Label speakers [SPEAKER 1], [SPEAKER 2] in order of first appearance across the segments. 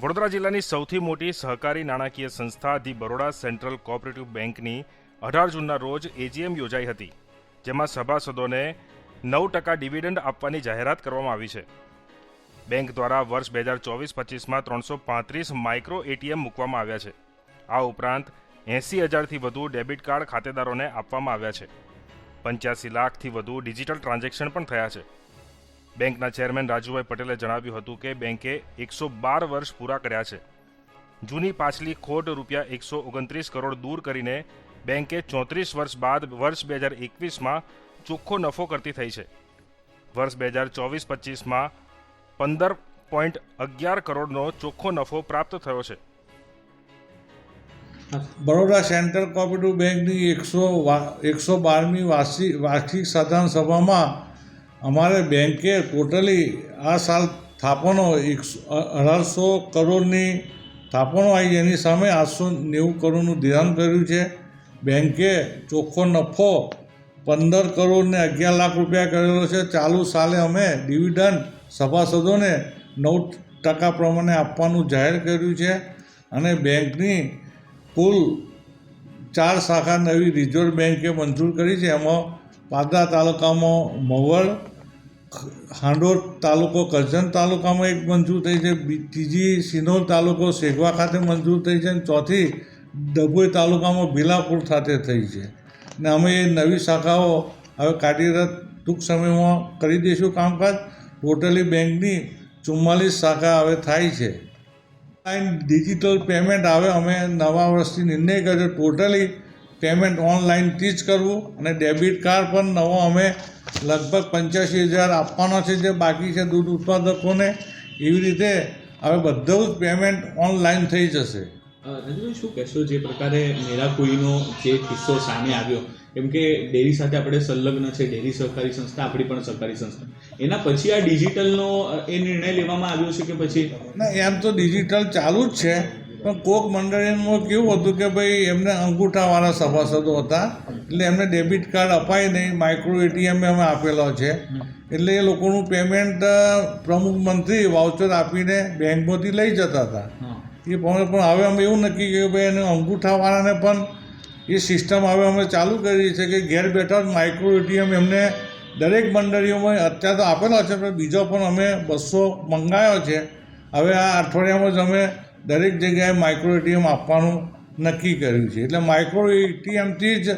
[SPEAKER 1] વડોદરા જિલ્લાની સૌથી મોટી સહકારી નાણાકીય સંસ્થા ધી બરોડા સેન્ટ્રલ કોઓપરેટિવ બેંકની અઢાર જૂનના રોજ એજીએમ યોજાઈ હતી, જેમાં સભાસદોને નવ ટકા ડિવિડન્ડ આપવાની જાહેરાત કરવામાં આવી છે. બેંક દ્વારા વર્ષ બે હજાર ચોવીસ પચીસમાં ત્રણસો પાંત્રીસ માઇક્રો એટીએમ મૂકવામાં આવ્યા છે. આ ઉપરાંત એંસી હજારથી વધુ ડેબિટ કાર્ડ ખાતેદારોને આપવામાં આવ્યા છે. પંચ્યાસી લાખથી વધુ ડિજિટલ ટ્રાન્ઝેક્શન પણ થયા છે. બેંકના ચેરમેન રાજુભાઈ પટેલે જણાવ્યું હતું કે બેંકે એકસો બાર વર્ષ પૂરા કર્યા છે. જૂની પાછલી ખોટ રૂપિયા એકસો ઓગણત્રીસ કરોડ દૂર કરીને બેંકે ચોત્રીસ વર્ષ બાદ વર્ષ બે હજાર એકવીસમાં ચોખ્ખો નફો કરતી થઈ છે. વર્ષ બે હજાર ચોવીસ પચીસમાં પંદર પોઈન્ટ અગિયાર કરોડનો ચોખ્ખો નફો પ્રાપ્ત થયો છે.
[SPEAKER 2] બરોડા સેન્ટ્રલ કોઓપરેટિવ બેંકની એકસો એકસો બારમી વાર્ષિક વાર્ષિક સાધારણ સભામાં અમારે બેન્કે ટોટલી આ સાલ થાપણો એકસો અઢારસો કરોડની થાપણો આવી એની સામે આઠસો નેવું કરોડનું ધિરાણ કર્યું છે. બેન્કે ચોખ્ખો નફો પંદર કરોડ ને અગિયાર લાખ રૂપિયા કરેલો છે. ચાલુ સાલે અમે ડિવિડન્ડ સભાસદોને નવ ટકા પ્રમાણે આપવાનું જાહેર કર્યું છે અને બેંકની કુલ ચાર શાખા નવી રિઝર્વ બેન્કે મંજૂર કરી છે. એમાં પાદરા તાલુકામાં મવડ હાંડોદ તાલુકો, કરજણ તાલુકામાં એક મંજૂર થઈ છે. ત્રીજી સિનોર તાલુકો શેગવા ખાતે મંજૂર થઈ છે અને ચોથી ડભોઈ તાલુકામાં ભીલાપુર ખાતે થઈ છે. ને અમે એ નવી શાખાઓ હવે કાર્યરત ટૂંક સમયમાં કરી દઈશું કામકાજ. ટોટલી બેંકની ચુમ્માલીસ શાખા હવે થાય છે. ઓનલાઈન ડિજિટલ પેમેન્ટ આવે, અમે નવા વર્ષથી નિર્ણય કર્યો. ટોટલી પેમેન્ટ ઓનલાઈનથી જ કરવું અને ડેબિટ કાર્ડ પણ નવો અમે લગભગ પંચ્યાસી હજાર આપવાનો છે જે બાકી છે દૂધ ઉત્પાદકોને. એવી રીતે હવે બધું જ પેમેન્ટ ઓનલાઈન થઈ જશે.
[SPEAKER 3] અ, શું કહેશો જે પ્રકારે મેરાકોઈનો જે કિસ્સો સામે આવ્યો? કેમ કે ડેરી સાથે આપણે સંલગ્ન છે ડેરી સહકારી સંસ્થા આપણી પણ સહકારી સંસ્થા. એના પછી આ ડિજિટલનો એ નિર્ણય લેવામાં આવ્યો છે કે પછી?
[SPEAKER 2] ના એમ તો ડિજિટલ ચાલુ જ છે. પણ કોક મંડળીમાં કેવું હતું કે ભાઈ એમને અંગૂઠાવાળા સભાસદો હતા. એટલે એમને ડેબિટ કાર્ડ અપાય નહીં. માઇક્રો એટીએમ અમે આપેલો છે. એટલે એ લોકોનું પેમેન્ટ પ્રમુખ મંત્રી વાઉચર આપીને બેંકમાંથી લઈ જતા હતા. એ પણ પણ હવે અમે એવું નક્કી કર્યું કે ભાઈ એને અંગૂઠાવાળાને પણ એ સિસ્ટમ હવે અમે ચાલુ કરી છે કે ઘેર બેઠા માઇક્રો એટીએમ એમને દરેક મંડળીઓમાં અત્યારે તો આપેલો છે પણ બીજો પણ અમે બસો મંગાવ્યો છે. હવે આ અઠવાડિયામાં જ અમે દરેક જગ્યાએ માઇક્રો એટીએમ આપવાનું નક્કી કર્યું છે. એટલે માઇક્રો એટીએમથી જ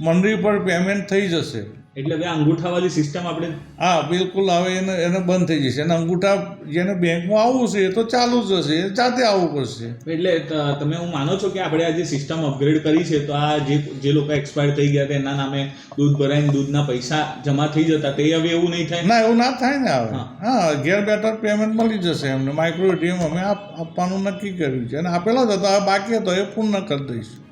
[SPEAKER 2] મંડળી પર પેમેન્ટ થઈ જશે.
[SPEAKER 3] એટલે હવે અંગૂઠાવાળી સિસ્ટમ આપણે
[SPEAKER 2] હા બિલકુલ. હવે એને એને બંધ થઈ જશે. અને અંગૂઠા જેને બેંકમાં આવવું છે એ તો ચાલુ જ હશે. એ જાતે આવવું પડશે.
[SPEAKER 3] એટલે તમે હું માનો છો કે આપણે આ જે સિસ્ટમ અપગ્રેડ કરી છે તો આ જે જે લોકો એક્સપાયર થઈ ગયા હતા એના નામે દૂધ ભરાઈને દૂધના પૈસા જમા થઈ જતા તે હવે એવું નહીં થાય?
[SPEAKER 2] ના એવું ના થાય ને હવે.
[SPEAKER 3] હા.
[SPEAKER 2] ઘેર બેઠા પેમેન્ટ મળી જશે એમને. માઇક્રો એટીએમ અમે આપ- આપવાનું નક્કી કર્યું છે. અને આપેલો જ હતા. બાકી હતો એ પૂર્ણ કરી દઈશું.